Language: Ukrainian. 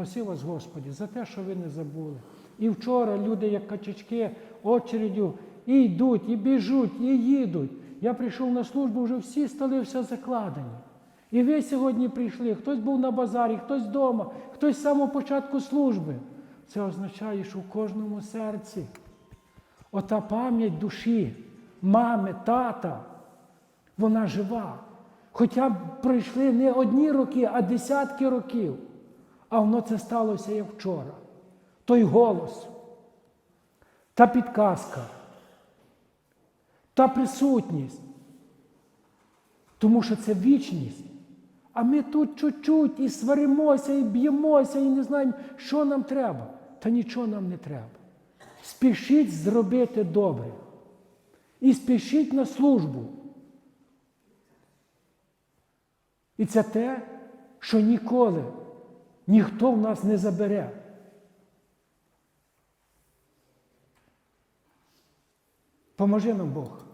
Спаси вас, Господі, за те, що ви не забули. І вчора люди, як качечки, очередю, і йдуть, і біжуть, і їдуть. Я прийшов на службу, вже всі столи все закладені. І ви сьогодні прийшли, хтось був на базарі, хтось вдома, хтось з самого початку служби. Це означає, що в кожному серці ота пам'ять душі, мами, тата, вона жива. Хоча б пройшли не одні роки, а десятки років. А воно це сталося як вчора. Той голос, та підказка, та присутність. Тому що це вічність. А ми тут чуть-чуть і сваримося, і б'ємося, і не знаємо, що нам треба. Та нічого нам не треба. Спішіть зробити добре. І спішіть на службу. І це те, що ніколи ніхто в нас не забере. Поможи нам Бог.